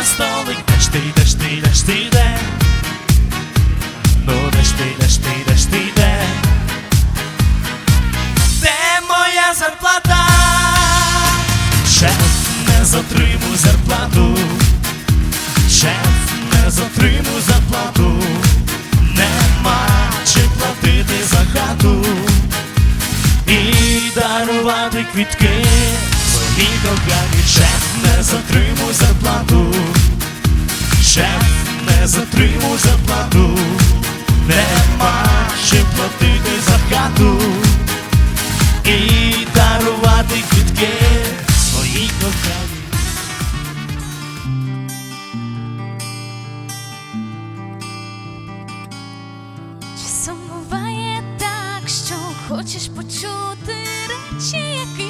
я столик, де ж ти, де ж ти, де ж ти, де? Ну де ж ти, де ж ти, де ж ти, де? Де моя зарплата? Шеф, не затримуй зарплату. Шеф, не затримуй зарплату. Нема чи платити за хату і дарувати квітки. Твої кохані, шеф, не затримуй зарплату. Шеф, не затримуй зарплату. Нема чи платити за хату і дарувати квітки своїй коханій. Часом буває так, що хочеш почути речі, яких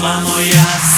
мамо, я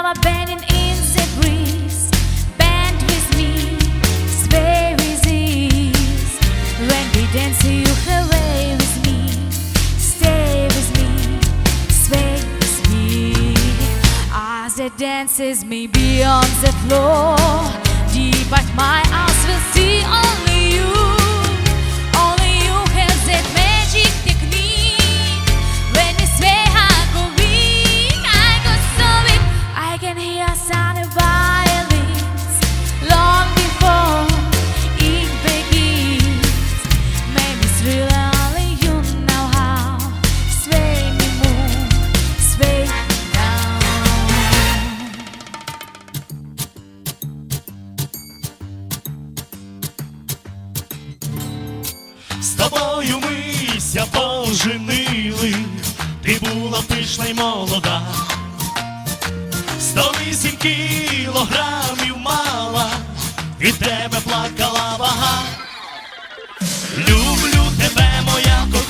flower bending in the breeze. Bend with me, sway with ease. When we dance, you with me. Stay with me, sway with me. As it dances me beyond the floor, З тобою мися поженили, ти була пишна й молода, сто вісім кілограмів мала, від тебе плакала вага. Люблю моя кохана